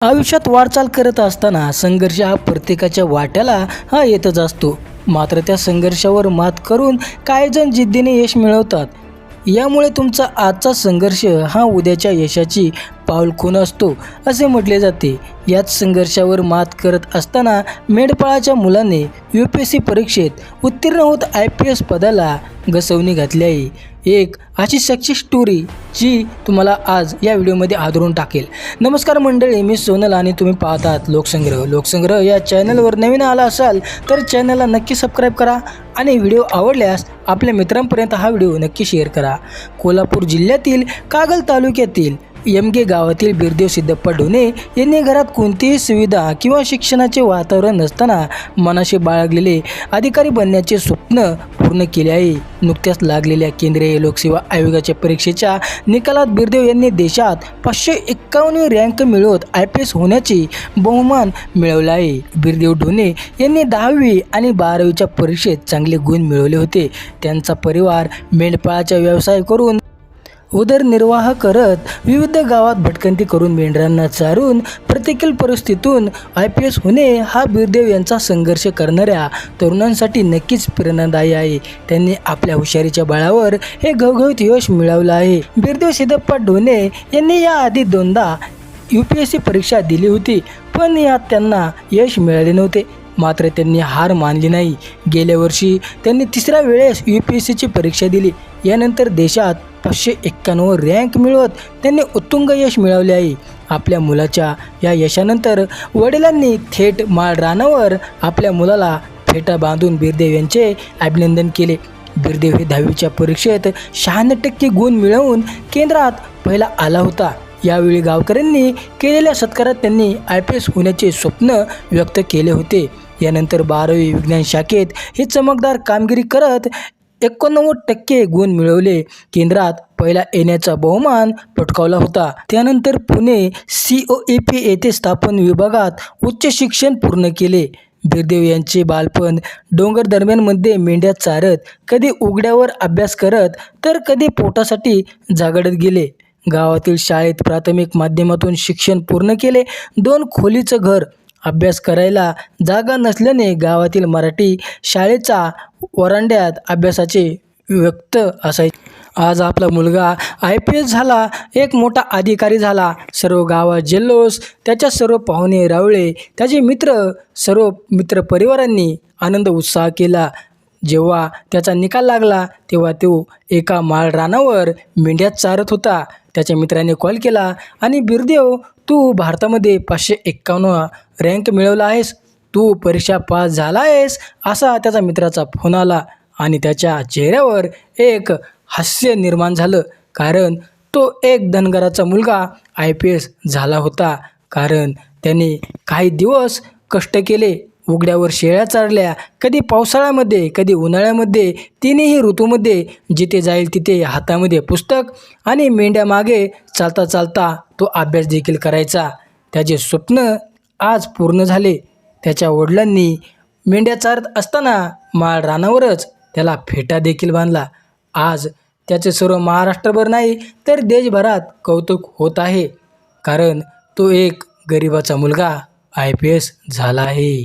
आयुष्यात वाटचाल करत असताना संघर्ष हा प्रत्येकाच्या वाट्याला हा येतच असतो. मात्र त्या संघर्षावर मात करून काही जण जिद्दीने यश मिळवतात. यामुळे तुमचा आजचा संघर्ष हा उद्याच्या यशाची पाऊलखून असतो असे म्हटले जाते. याच संघर्षावर मात करत असताना मेंढपाळाच्या मुलाने यू पी एस सी परीक्षेत उत्तीर्ण होत आय पी एस पदाला घसवणी घातली आहे एक अशी सक्सेस स्टोरी जी तुम्हाला आज या व्हिडिओमध्ये आदरून टाकेल. नमस्कार मंडळी मी सोनल आणि तुम्ही पाहतात लोकसंग्रह. लोकसंग्रह या चॅनलवर नवीन आला असाल तर चॅनलला नक्की सबस्क्राईब करा आणि व्हिडिओ आवडल्यास आपल्या मित्रांपर्यंत हा व्हिडिओ नक्की शेअर करा. कोल्हापूर जिल्ह्यातील कागल तालुक्यातील यमगे गावातील बिरदेव सिद्धप्पा ढोणे यांनी घरात कोणतीही सुविधा किंवा शिक्षणाचे वातावरण नसताना मनाशी बाळगलेले अधिकारी बनण्याचे स्वप्न पूर्ण केले आहे. नुकत्याच लागलेल्या केंद्रीय लोकसेवा आयोगाच्या परीक्षेच्या निकालात बिरदेव यांनी देशात पाचशे एक्कावन्न रँक मिळवत आय पी एस होण्याचे बहुमान मिळवला आहे. बिरदेव ढोणे यांनी दहावी आणि बारावीच्या परीक्षेत चांगले गुण मिळवले होते. त्यांचा परिवार मेंढपाळाचा व्यवसाय करून उदरनिर्वाह करत विविध गावात भटकंती करून मेंढरांना चारून प्रतिकूल परिस्थितीतून आय पी एस होणे हा बिरदेव यांचा संघर्ष करणाऱ्या तरुणांसाठी नक्कीच प्रेरणादायी आहे. त्यांनी आपल्या हुशारीच्या बळावर हे घवघवीत यश मिळवलं आहे. बिरदेव सिद्धप्पा ढोणे यांनी याआधी दोनदा यू पी एस सी परीक्षा दिली होती पण यात त्यांना यश मिळाले नव्हते. मात्र त्यांनी हार मानली नाही. गेल्या वर्षी त्यांनी तिसऱ्या वेळेस यू पी एस सीची परीक्षा दिली. यानंतर देशात पाचशे एक्क्याण्णव रँक मिळवत त्यांनी उत्तुंग यश मिळवले आहे. आपल्या मुलाच्या या यशानंतर वडिलांनी थेट माळ रानावर आपल्या मुलाला फेटा बांधून बिरदेव यांचे अभिनंदन केले. बिरदेव हे दहावीच्या परीक्षेत शहाण्णव टक्के गुण मिळवून केंद्रात पहिला आला होता. यावेळी गावकऱ्यांनी केलेल्या सत्कारात त्यांनी आय पी एस होण्याचे स्वप्न व्यक्त केले होते. यानंतर बारावी विज्ञान शाखेत ही चमकदार कामगिरी करत एकोणनव्वद टक्के गुण मिळवले. केंद्रात पहिला येण्याचा बहुमान पटकावला होता. त्यानंतर Pune C O A P येथे स्थापन विभागात उच्च शिक्षण पूर्ण केले. बिरदेव यांचे बालपण डोंगर दरम्यानमध्ये मेंढ्या चारत कधी उघड्यावर अभ्यास करत तर कधी पोटासाठी जागडत गेले. गावातील शाळेत प्राथमिक माध्यमातून शिक्षण पूर्ण केले. दोन खोलीचं घर अभ्यास करायला जागा नसल्याने गावातील मराठी शाळेचा वरांड्यात अभ्यासाचे व्यक्त असायचे. आज आपला मुलगा आय पी एस झाला एक मोठा अधिकारी झाला. सर्व गावात जल्लोष त्याच्या सर्व पाहुणे रावळे त्याचे मित्र सर्व मित्रपरिवारांनी आनंद उत्साह केला. जेव्हा त्याचा निकाल लागला तेव्हा तो एका माळ रानावर मेंढ्यात चारत होता. त्याच्या मित्राने कॉल केला आणि बिरदेव तू भारतामध्ये पाचशे एक्कावन्न रँक मिळवला आहेस. तू परीक्षा पास झाला आहेस असा त्याचा मित्राचा फोन आला आणि त्याच्या चेहऱ्यावर एक हास्य निर्माण झालं. कारण तो एक धनगराचा मुलगा आय पी एस झाला होता. कारण त्याने काही दिवस कष्ट केले उघड्यावर शेळ्या चारल्या कधी पावसाळ्यामध्ये कधी उन्हाळ्यामध्ये तिन्ही ऋतूमध्ये जिथे जाईल तिथे हातामध्ये पुस्तक आणि मेंढ्यामागे चालता चालता तो अभ्यास देखील करायचा. त्याचे स्वप्न आज पूर्ण झाले. त्याच्या वडिलांनी मेंढ्या चारत असताना माळ रानावरच त्याला फेटा देखील बांधला. आज त्याचे सर्व महाराष्ट्रभर नाही तर देशभरात कौतुक होत आहे. कारण तो एक गरिबाचा मुलगा आय पी एस झाला आहे.